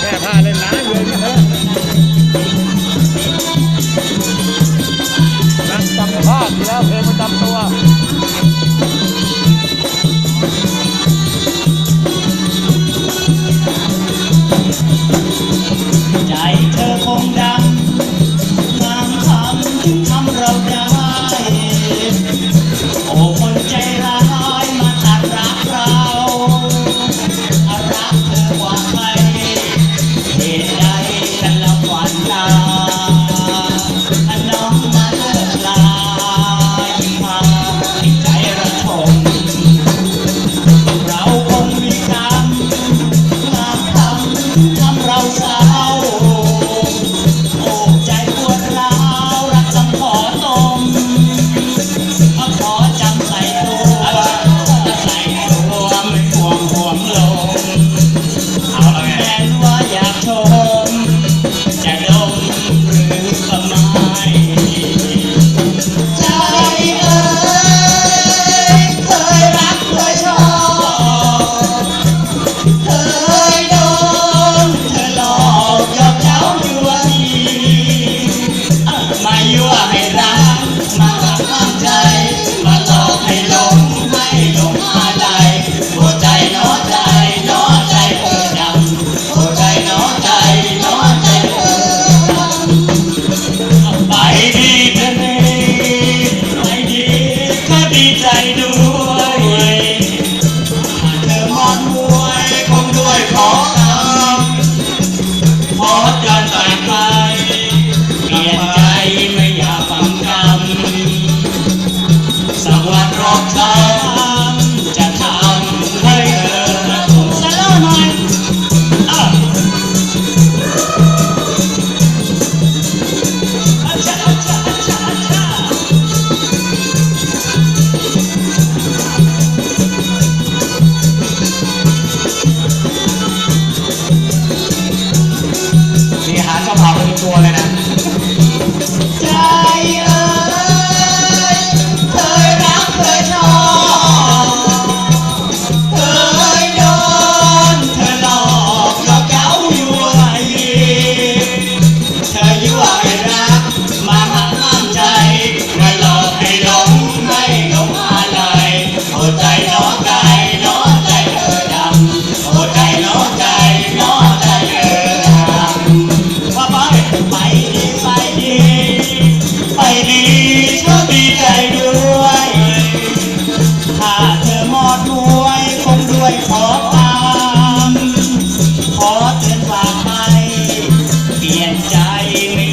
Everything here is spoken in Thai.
แกผ้านเลยนี่เถอะนักตักผ้าทีแล้วเพลงประจำตัวใจเธอ มจะดมหรือสมัใจเอ่เคยรักเคยชอบ เคยโดนเธอหลอกยอกเย้ายั่วยีมายั่ให้รัก ไปเปลี่ยนใจไม่อยาฟังคำสวัสดิ์อบเช้า ลี่ยนใจไม่